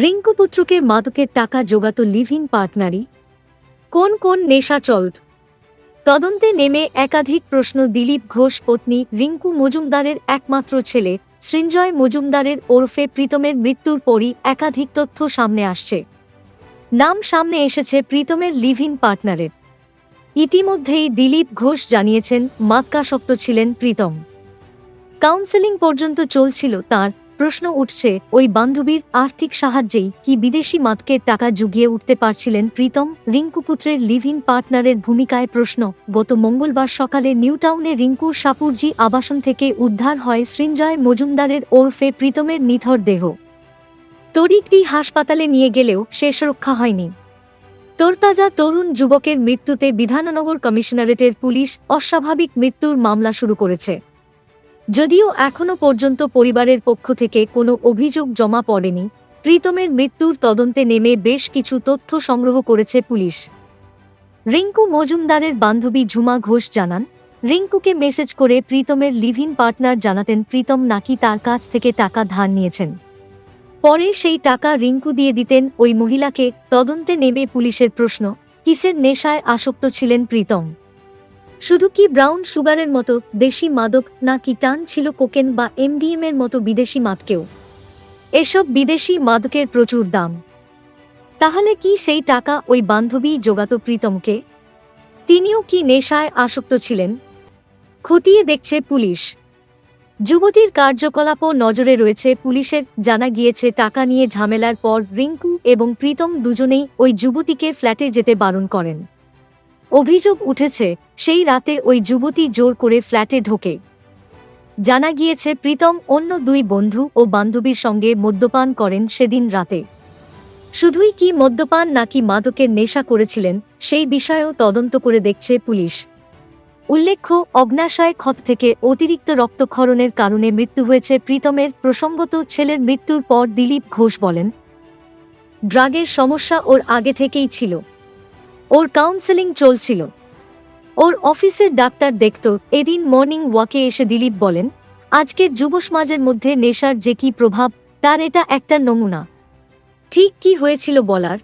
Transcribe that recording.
রিঙ্কু পুত্রকে মাদকের টাকা জোগাত লিভিং পার্টনারই। কোন কোন নেশা চলত? তদন্তে নেমে একাধিক প্রশ্ন দিলীপ ঘোষ পত্নী রিঙ্কু মজুমদারের একমাত্র ছেলে সৃঞ্জয় মজুমদারের ওরফে প্রীতমের মৃত্যুর পরই একাধিক তথ্য সামনে আসছে। নাম সামনে এসেছে প্রীতমের লিভিং পার্টনারের। ইতিমধ্যেই দিলীপ ঘোষ জানিয়েছেন মাদকাসক্ত ছিলেন প্রীতম। কাউন্সেলিং পর্যন্ত চলছিল তার প্রশ্ন উঠছে, ওই বান্ধবীর আর্থিক সাহায্যেই কি বিদেশি মাদকের টাকা জুগিয়ে উঠতে পারছিলেন প্রীতম? রিঙ্কু পুত্রের লিভিং পার্টনারের ভূমিকায় প্রশ্ন। গত মঙ্গলবার সকালে নিউটাউনে রিঙ্কুর সাপুরজি আবাসন থেকে উদ্ধার হয় সৃঞ্জয় মজুমদারের ওরফে প্রীতমের নিথর দেহ। তরিকটি হাসপাতালে নিয়ে গেলেও শেষ রক্ষা হয়নি। তোরতাজা তরুণ যুবকের মৃত্যুতে বিধাননগর কমিশনারেটের পুলিশ অস্বাভাবিক মৃত্যুর মামলা শুরু করেছে। যদিও এখনও পর্যন্ত পরিবারের পক্ষ থেকে কোনো অভিযোগ জমা পড়েনি, প্রীতমের মৃত্যুর তদন্তে নেমে বেশ কিছু তথ্য সংগ্রহ করেছে পুলিশ। রিঙ্কু মজুমদারের বান্ধবী ঝুমা ঘোষ জানান, রিঙ্কুকে মেসেজ করে প্রীতমের লিভিং পার্টনার জানাতেন প্রীতম নাকি তার কাছ থেকে টাকা ধার নিয়েছেন। পরে সেই টাকা রিঙ্কু দিয়ে দিতেন ওই মহিলাকে, তদন্তে নেমে পুলিশের প্রশ্ন, কিসের নেশায় আসক্ত ছিলেন প্রীতম? শুধু কি ব্রাউন সুগারের মতো দেশি মাদক নাকি টান ছিল কোকেন বা এমডিএম এর মতো বিদেশি মাদকেও? এসব বিদেশি মাদকের প্রচুর দাম। তাহলে কি সেই টাকা ওই বান্ধবী জোগাত প্রীতমকে? তিনিও কি নেশায় আসক্ত ছিলেন? খতিয়ে দেখছে পুলিশ। যুবতীর কার্যকলাপও নজরে রয়েছে পুলিশের, জানা গিয়েছে টাকা নিয়ে ঝামেলার পর রিঙ্কু এবং প্রীতম দুজনেই ওই যুবতীকে ফ্ল্যাটে যেতে বারণ করেন। অভিযোগ উঠেছে, সেই রাতে ওই যুবতী জোর করে ফ্ল্যাটে ঢোকে। জানা গিয়েছে, প্রীতম অন্য দুই বন্ধু ও বান্ধবীর সঙ্গে মদ্যপান করেন সেদিন রাতে। শুধুই কি মদ্যপান নাকি মাদকের নেশা করেছিলেন, সেই বিষয়েও তদন্ত করে দেখছে পুলিশ। উল্লেখ্য, অগ্নাশয় ক্ষত থেকে অতিরিক্ত রক্তক্ষরণের কারণে মৃত্যু হয়েছে প্রীতমের প্রসঙ্গত ছেলের মৃত্যুর পর দিলীপ ঘোষ বলেন, ড্রাগের সমস্যা ওর আগে থেকেই ছিল। ওর কাউন্সেলিং চলছিল। ওর অফিসের ডাক্তার দেখত, এদিন মর্নিং ওয়াকে এসে দিলীপ বলেন, আজকের যুব সমাজের মধ্যে নেশার যে কি প্রভাব, তার এটা একটা নমুনা। ঠিক কি হয়েছিল বলার?